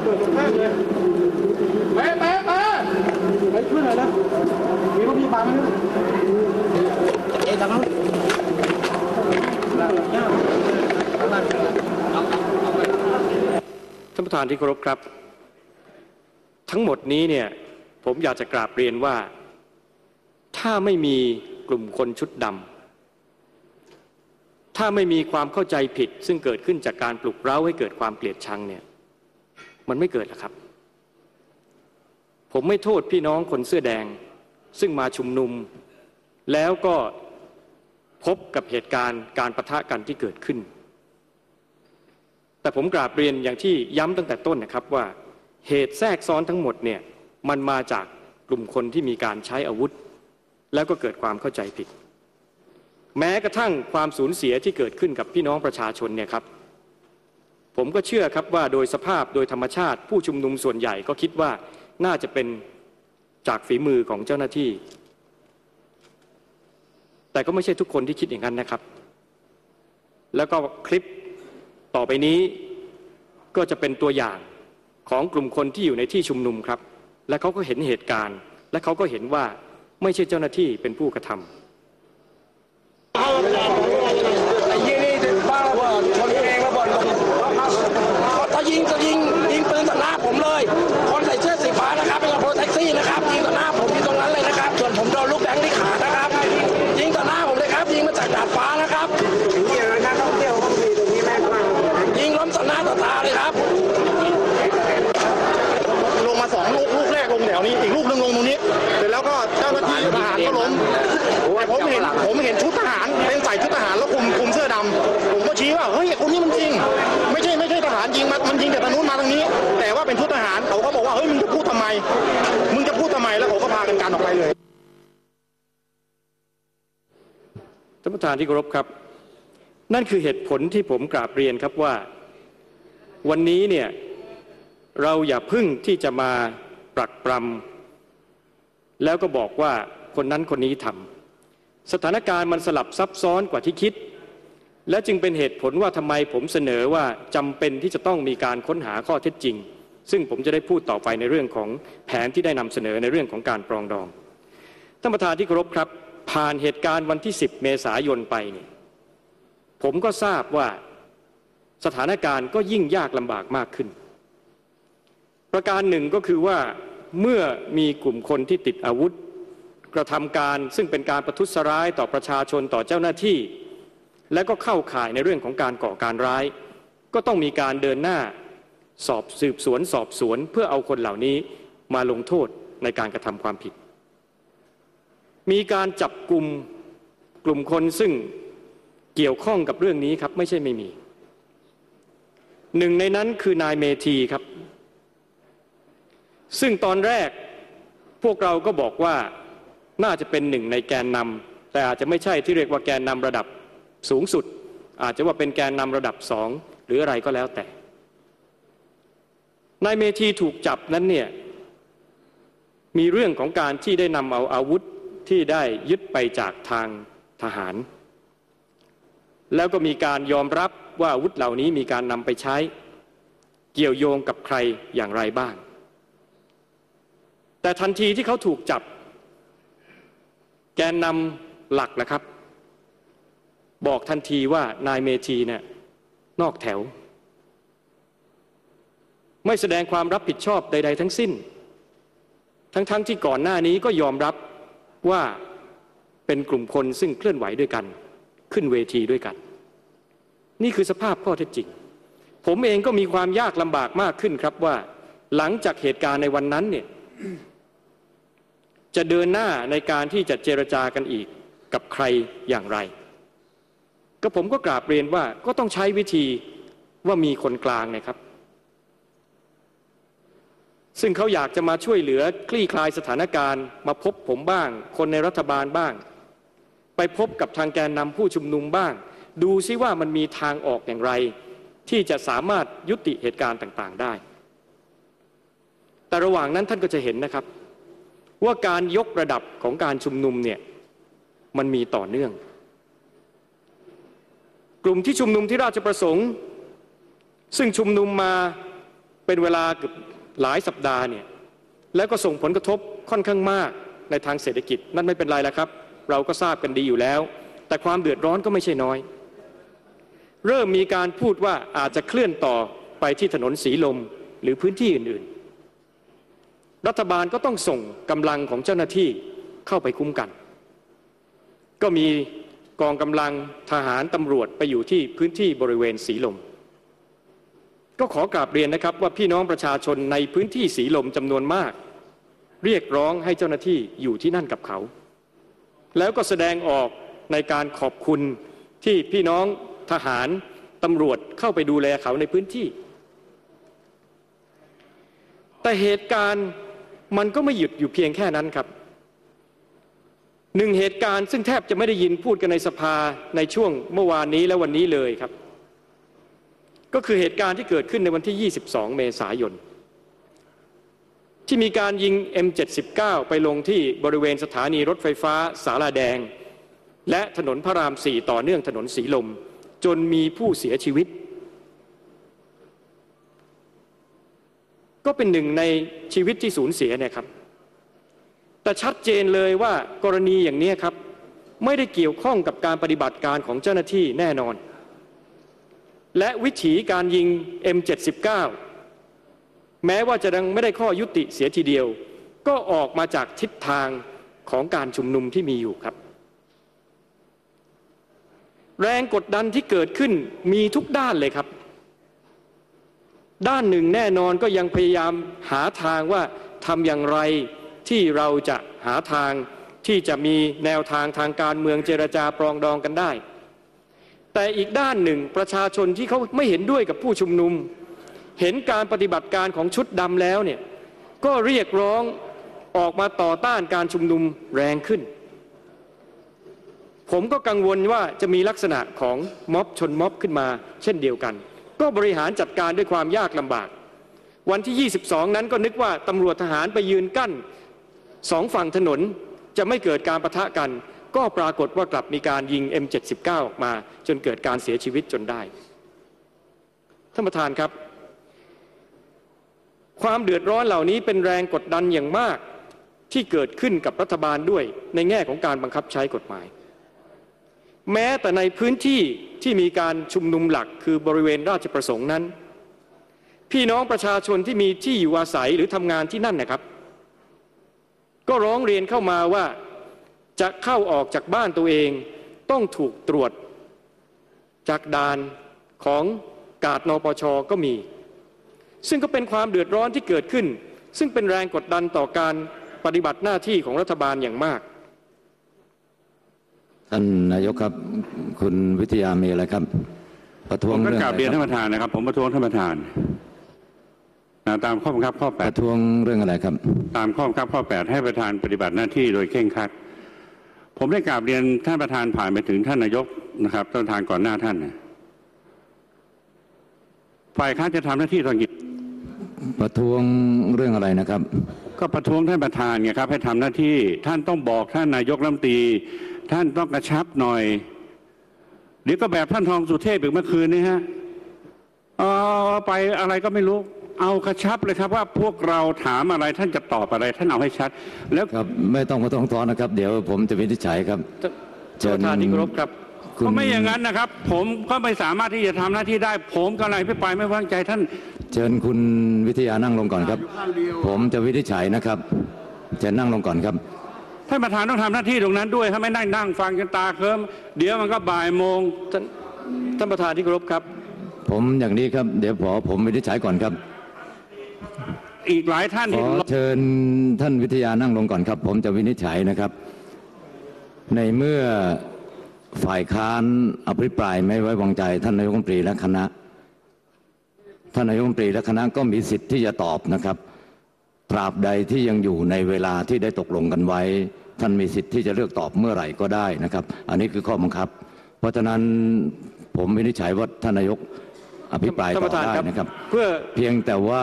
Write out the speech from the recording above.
ระเบิดตรงข้างเลยไปไปไปไปช่วยหน่อยนะมีรถพยาบาลไหมเอ๊ะทางนู้นท่านประธานที่เคารพครับ ทั้งหมดนี้เนี่ยผมอยากจะกราบเรียนว่า ถ้าไม่มีกลุ่มคนชุดดำถ้าไม่มีความเข้าใจผิดซึ่งเกิดขึ้นจากการปลุกเร้าให้เกิดความเกลียดชังเนี่ย มันไม่เกิดหรอกครับ ผมไม่โทษพี่น้องคนเสื้อแดง ซึ่งมาชุมนุม แล้วก็พบกับเหตุการณ์การประทะกันที่เกิดขึ้น แต่ผมกราบเรียนอย่างที่ย้ำตั้งแต่ต้นนะครับว่า เหตุแทรกซ้อนทั้งหมดเนี่ยมันมาจากกลุ่มคนที่มีการใช้อาวุธ แล้วก็เกิดความเข้าใจผิด แม้กระทั่งความสูญเสียที่เกิดขึ้นกับพี่น้องประชาชนเนี่ยครับ ผมก็เชื่อครับว่าโดยสภาพโดยธรรมชาติ ผู้ชุมนุมส่วนใหญ่ก็คิดว่าน่าจะเป็นจากฝีมือของเจ้าหน้าที่ แต่ก็ไม่ใช่ทุกคนที่คิดอย่างนั้นนะครับ แล้วก็คลิปต่อไปนี้ก็จะเป็นตัวอย่างของกลุ่มคนที่อยู่ในที่ชุมนุมครับ และเขาก็เห็นเหตุการณ์ และเขาก็เห็นว่าไม่ใช่เจ้าหน้าที่เป็นผู้กระทำ ไอ้ยิงนี่ถึงบ้านระเบิดชนเองระเบิดลงายิงจะยิงยิงปืนต่อหน้าผมเลย คนใส่เสื้อสีฟ้านะครับเป็นรถแท็กซี่นะครับยิงต่อหน้าผมที่ตรงนั้นเลยนะครับ ส่วนผมโดนลูกแบงค์ที่ขานะครับ ยิงต่อหน้าผมเลยครับ ยิงมาจากดาดฟ้านะครับยิงนักท่องเที่ยวต้องมีตรงนี้แม่กวางยิงล้มต่อหน้าต่อตาเลยครับลงมาสองลูกลูกแรกลงแถวนี้อีกลูกหนึงลงตรงนี้เสร็จแล้วก็เจ้าหน้าที่ทหารก็ล้มแต่ผมเห็นผมเห็นชุดทหารเป็นชุดทหาร ทหารเขาก็บอกว่าเฮ้ยมึงจะพูดทำไม มึงจะพูดทำไมแล้วเขาก็พากันกันออกไปเลยท่านประธานที่เคารพครับ นั่นคือเหตุผลที่ผมกราบเรียนครับว่า วันนี้เนี่ยเราอย่าพึ่งที่จะมาปรักปรำแล้วก็บอกว่าคนนั้นคนนี้ทำสถานการณ์มันสลับซับซ้อนกว่าที่คิด และจึงเป็นเหตุผลว่าทำไมผมเสนอว่าจำเป็นที่จะต้องมีการค้นหาข้อเท็จจริง ซึ่งผมจะได้พูดต่อไปในเรื่องของแผนที่ได้นำเสนอในเรื่องของการปรองดองท่านประธานที่เคารพครับ ผ่านเหตุการณ์วันที่ 10 เมษายนไปเนี่ยผมก็ทราบว่าสถานการณ์ก็ยิ่งยากลำบากมากขึ้น ประการหนึ่งก็คือว่าเมื่อมีกลุ่มคนที่ติดอาวุธ กระทำการซึ่งเป็นการประทุษร้ายต่อประชาชนต่อเจ้าหน้าที่ และก็เข้าข่ายในเรื่องของการก่อการร้าย ก็ต้องมีการเดินหน้า สอบสืบสวนสอบสวนเพื่อเอาคนเหล่านี้มาลงโทษในการกระทำความผิด มีการจับกลุ่มกลุ่มคนซึ่งเกี่ยวข้องกับเรื่องนี้ครับไม่ใช่ไม่มี หนึ่งในนั้นคือนายเมธีครับ ซึ่งตอนแรกพวกเราก็บอกว่าน่าจะเป็นหนึ่งในแกนนำแต่อาจจะไม่ใช่ที่เรียกว่าแกนนำระดับสูงสุด อาจจะว่าเป็นแกนนำระดับสองหรืออะไรก็แล้วแต่ นายเมธีถูกจับนั้นเนี่ยมีเรื่องของการที่ได้นำเอาอาวุธที่ได้ยึดไปจากทางทหาร แล้วก็มีการยอมรับว่าอาวุธเหล่านี้มีการนำไปใช้ เกี่ยวโยงกับใครอย่างไรบ้าง แต่ทันทีที่เขาถูกจับ แกนนำหลักนะครับ บอกทันทีว่านายเมธีเนี่ยนอกแถว ไม่แสดงความรับผิดชอบใด ๆ ทั้งสิ้น ทั้งๆทที่ก่อนหน้านี้ก็ยอมรับว่าเป็นกลุ่มคนซึ่งเคลื่อนไหวด้วยกัน ขึ้นเวทีด้วยกัน นี่คือสภาพข้อเท็จจริง ผมเองก็มีความยากลำบากมากขึ้นครับว่า หลังจากเหตุการณ์ในวันนั้นเนี่ยจะเดินหน้าในการที่จะเจรจากันอีกกับใครอย่างไร ก็ผมก็กราบเรียนว่าก็ต้องใช้วิธีว่ามีคนกลางนะครับ ซึ่งเขาอยากจะมาช่วยเหลือคลี่คลายสถานการณ์ มาพบผมบ้าง คนในรัฐบาลบ้าง ไปพบกับทางแกนนำผู้ชุมนุมบ้าง ดูซิว่ามันมีทางออกอย่างไร ที่จะสามารถยุติเหตุการณ์ต่างๆได้ แต่ระหว่างนั้นท่านก็จะเห็นนะครับ ว่าการยกระดับของการชุมนุมเนี่ยมันมีต่อเนื่อง กลุ่มที่ชุมนุมที่ราชประสงค์ ซึ่งชุมนุมมาเป็นเวลาเกือบ หลายสัปดาห์เนี่ยแล้วก็ส่งผลกระทบค่อนข้างมากในทางเศรษฐกิจนั่นไม่เป็นไรแล้วครับ เราก็ทราบกันดีอยู่แล้ว แต่ความเดือดร้อนก็ไม่ใช่น้อย เริ่มมีการพูดว่าอาจจะเคลื่อนต่อไปที่ถนนสีลมหรือพื้นที่อื่นๆ รัฐบาลก็ต้องส่งกำลังของเจ้าหน้าที่เข้าไปคุ้มกัน ก็มีกองกำลังทหารตำรวจไปอยู่ที่พื้นที่บริเวณสีลม ก็ขอกราบเรียนนะครับว่าพี่น้องประชาชนในพื้นที่สีลมจำนวนมาก เรียกร้องให้เจ้าหน้าที่อยู่ที่นั่นกับเขา แล้วก็แสดงออกในการขอบคุณที่พี่น้องทหารตำรวจเข้าไปดูแลเขาในพื้นที่ แต่เหตุการณ์มันก็ไม่หยุดอยู่เพียงแค่นั้นครับหนึ่งเหตุการณ์ซึ่งแทบจะไม่ได้ยินพูดกันในสภาในช่วงเมื่อวานนี้และวันนี้เลยครับ ก็คือเหตุการณ์ที่เกิดขึ้นในวันที่ 22 เมษายน ที่มีการยิง M79 ไปลงที่บริเวณสถานีรถไฟฟ้าสาราแดง และถนนพระราม 4 ต่อเนื่องถนนสีลม จนมีผู้เสียชีวิต ก็เป็นหนึ่งในชีวิตที่สูญเสียเนี่ยครับ แต่ชัดเจนเลยว่ากรณีอย่างนี้ครับ ไม่ได้เกี่ยวข้องกับการปฏิบัติการของเจ้าหน้าที่แน่นอน และวิถีการยิง M79 แม้ว่าจะยังไม่ได้ข้อยุติเสียทีเดียว ก็ออกมาจากทิศทางของการชุมนุมที่มีอยู่ครับ แรงกดดันที่เกิดขึ้นมีทุกด้านเลยครับ ด้านหนึ่งแน่นอนก็ยังพยายามหาทางว่าทำอย่างไรที่เราจะหาทางที่จะมีแนวทางทางการเมืองเจรจาปรองดองกันได้ แต่อีกด้านหนึ่งประชาชนที่เขาไม่เห็นด้วยกับผู้ชุมนุม เห็นการปฏิบัติการของชุดดำแล้วเนี่ยก็เรียกร้องออกมาต่อต้านการชุมนุมแรงขึ้น ผมก็กังวลว่าจะมีลักษณะของม็อบชนม็อบขึ้นมา เช่นเดียวกัน ก็บริหารจัดการด้วยความยากลำบาก วันที่ 22 นั้นก็นึกว่าตำรวจทหารไปยืนกั้นสองฝั่งถนนจะไม่เกิดการประทะกัน ก็ปรากฏว่ากลับมีการยิง M79 ออกมา จนเกิดการเสียชีวิตจนได้ท่านประธานครับ ความเดือดร้อนเหล่านี้เป็นแรงกดดันอย่างมากที่เกิดขึ้นกับรัฐบาลด้วยในแง่ของการบังคับใช้กฎหมาย แม้แต่ในพื้นที่ที่มีการชุมนุมหลักคือบริเวณราชประสงค์นั้น พี่น้องประชาชนที่มีที่อยู่อาศัยหรือทำงานที่นั่นนะครับ ก็ร้องเรียนเข้ามาว่า จะเข้าออกจากบ้านตัวเองต้องถูกตรวจ จากด่านของกาดนปชก็มี ซึ่งก็เป็นความเดือดร้อนที่เกิดขึ้น ซึ่งเป็นแรงกดดันต่อการปฏิบัติหน้าที่ของรัฐบาลอย่างมากท่านนายกครับคุณวิทยามีอะไรครับ ประท้วผงมก็เรื่องกราบเรียนอะไรท่านคปรับระธานนะครับ ผมประท้วงท่านประธานนะตามข้อบังคับข้อประท้วงเรื่องอะไรครับ8ตามข้อบังคับข้อ8ให้ประธานปฏิบัติหน้าที่โดยเคร่งครัด ผมได้กราบเรียนท่านประธานผ่านไปถึงท่านนายกนะครับท่านประธานก่อนหน้าท่านนะฝ่ายค้านจะทำหน้าที่ตอนกี่ประท้วงเรื่องอะไรนะครับ ก็ประท้วงท่านประธานไงครับ ให้ทำหน้าที่ท่านต้องบอกท่านนายกรัฐมนตรี ท่านต้องกระชับหน่อยเดี๋ยวก็แบบท่านทองสุเทพอีกเมื่อคืนนี้ฮะเอาไปอะไรก็ไม่รู้ เอากระชับเลยครับว่าพวกเราถามอะไรท่านจะตอบอะไรท่านเอาให้ชัด แล้วครับไม่ต้องประท้วงถอนนะครับ เดี๋ยวผมจะวินิจฉัยครับท่านประธานที่เคารพครับคุณก็ไม่อย่างนั้นนะครับ ผมก็ไม่สามารถที่จะทำหน้าที่ได้ ผมกำลังพิปรายไม่ไว้วางใจท่าน เชิญคุณวิทยานั่งลงก่อนครับ ผมจะวินิจฉัยนะครับเชิญนั่งลงก่อนครับท่านประธานต้องทำหน้าที่ตรงนั้นด้วยถ้าไม่นั่งนั่งฟังจนตาเคลิ้มเดี๋ยวมันก็บ่ายโมงท่านท่านประธานที่เคารพครับ ผมอย่างนี้ครับ เดี๋ยวขอผมวินิจฉัยก่อนครับ อีกหลายท่านขที่อเชิญท่านวิทยานั่งลงก่อนครับ ผมจะวินิจฉัยนะครับ ในเมื่อฝ่ายค้านอภิปรายไม่ไว้วางใจ ท่านนายกรัฐมนตรีและคณะ ท่านนายกรัฐมนตรีและคณะก็มีสิทธิ์ที่จะตอบนะครับ ตราบใดที่ยังอยู่ในเวลาที่ได้ตกลงกันไว้ ท่านมีสิทธิ์ที่จะเลือกตอบเมื่อไหร่ก็ได้นะครับ อันนี้คือข้อบังคับ เพราะฉะนั้นผมวินิจฉัยว่าท่านนายกอภิปรายท่านต่ประธานอได้ครับ นะครับ เพื่อเพียงแต่ว่า